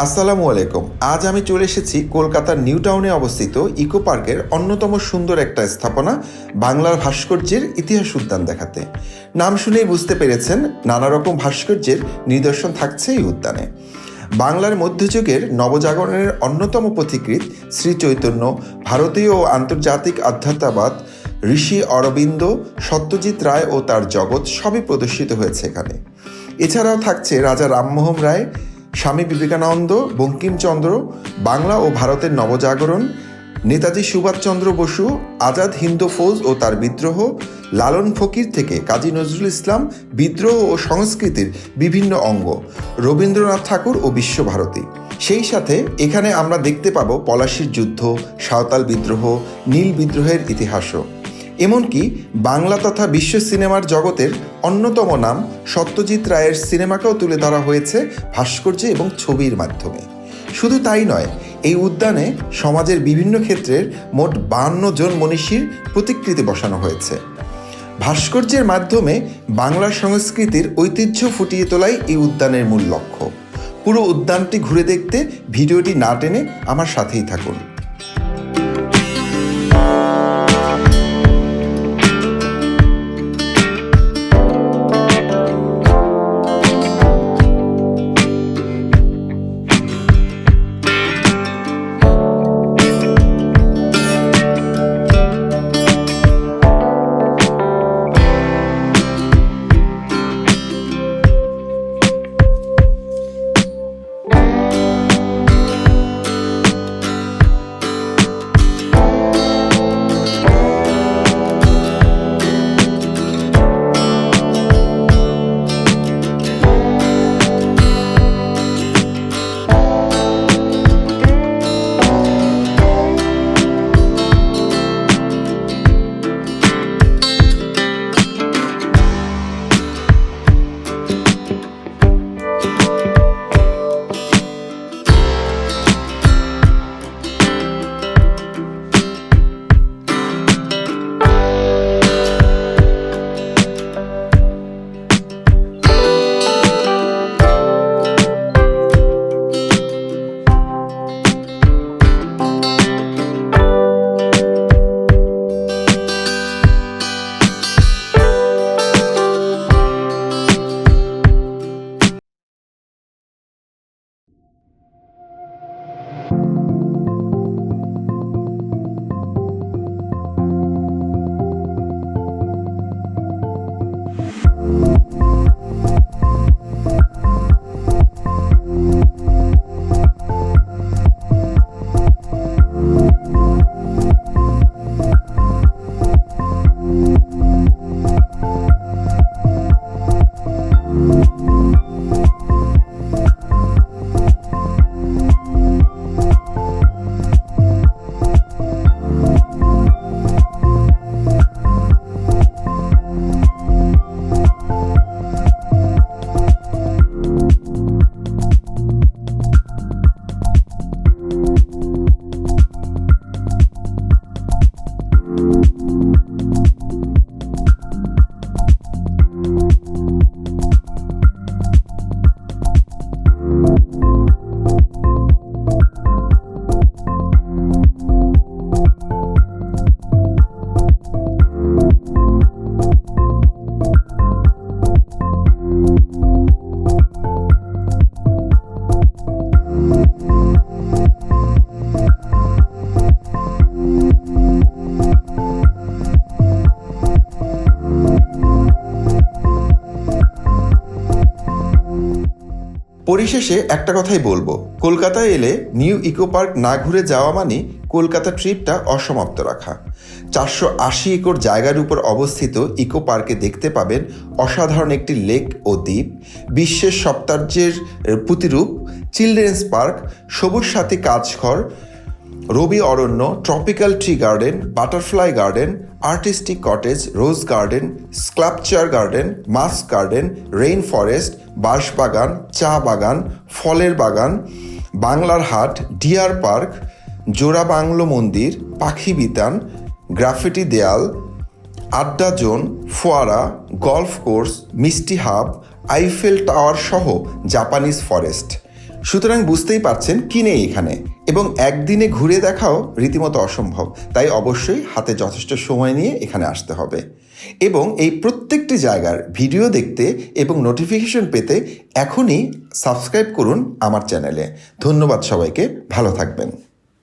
আসসালামু আলাইকুম। আজ আমি চলে এসেছি কলকাতার নিউ টাউনে অবস্থিত ইকো পার্কের অন্যতম সুন্দর একটা স্থাপনা, বাংলার ভাস্কর্যের ইতিহাস উদ্যান দেখাতে। নাম শুনেই বুঝতে পেরেছেন, নানা রকম ভাস্কর্যের নিদর্শন থাকছে এই উদ্যানে। বাংলার মধ্যযুগের নবজাগরণের অন্যতম পথিকৃৎ শ্রী চৈতন্য, ভারতীয় ও আন্তর্জাতিক আধ্যাত্মবাদ ঋষি অরবিন্দ, সত্যজিৎ রায় ও তার জগৎ সবই প্রদর্শিত হয়েছে এখানে। এছাড়াও থাকছে রাজা রামমোহন রায় স্বামী বিবেকানন্দ, বঙ্কিমচন্দ্র, বাংলা ও ভারতের নবজাগরণ, নেতাজি সুভাষচন্দ্র বসু, আজাদ হিন্দ ফৌজ ও তার বিদ্রোহ, লালন ফকির থেকে কাজী নজরুল ইসলাম, বিদ্রোহ ও সংস্কৃতির বিভিন্ন অঙ্গ, রবীন্দ্রনাথ ঠাকুর ও বিশ্বভারতী। সেই সাথে এখানে আমরা দেখতে পাবো পলাশির যুদ্ধ, সাঁওতাল বিদ্রোহ, নীল বিদ্রোহের ইতিহাসও। এমনকি বাংলা তথা বিশ্ব সিনেমার জগতের অন্যতম নাম সত্যজিৎ রায়ের সিনেমাকেও তুলে ধরা হয়েছে ভাস্কর্য এবং ছবির মাধ্যমে। শুধু তাই নয়, এই উদ্যানে সমাজের বিভিন্ন ক্ষেত্রের মোট বান্ন জন মনীষীর প্রতিকৃতি বসানো হয়েছে। ভাস্কর্যের মাধ্যমে বাংলা সংস্কৃতির ঐতিহ্য ফুটিয়ে তোলাই এই উদ্যানের মূল লক্ষ্য। পুরো উদ্যানটি ঘুরে দেখতে ভিডিওটি না টেনে আমার সাথেই থাকুন। পরিশেষে একটা কথাই বলব। কলকাতায় এলে নিউ ইকো পার্ক না ঘুরে যাওয়া মানে কলকাতা ট্রিপটা অসমাপ্ত রাখা। চারশো আশি একর জায়গার উপর অবস্থিত ইকো পার্কে দেখতে পাবেন অসাধারণ একটি লেক ও দ্বীপ, বিশ্বের সপ্তার্যের প্রতিরূপ চিলড্রেন্স পার্ক, সবুজ সাথী কাজঘর Rabi Aranya, tropical tree garden, butterfly garden artistic cottage, rose garden sculpture garden, moss garden, rain forest বাঁশবাগান চা বাগান, ফলের বাগান, বাংলার হাট, ডিয়ার পার্ক, জোড়া বাংলো মন্দির, পাখি বিতান, গ্রাফিটি দেয়াল, আড্ডা জোন, ফোয়ারা, গলফ কোর্স, মিষ্টি হাব, আইফেল টাওয়ার সহ জাপানিজ ফরেস্ট। সুতরাং বুঝতেই পারছেন কি নেই এখানে, এবং একদিনে ঘুরে দেখাও রীতিমতো অসম্ভব, তাই অবশ্যই হাতে যথেষ্ট সময় নিয়ে এখানে আসতে হবে। এবং এই প্রত্যেকটি জায়গার ভিডিও দেখতে এবং নোটিফিকেশন পেতে এখনই সাবস্ক্রাইব করুন আমার চ্যানেলে। ধন্যবাদ সবাইকে, ভালো থাকবেন।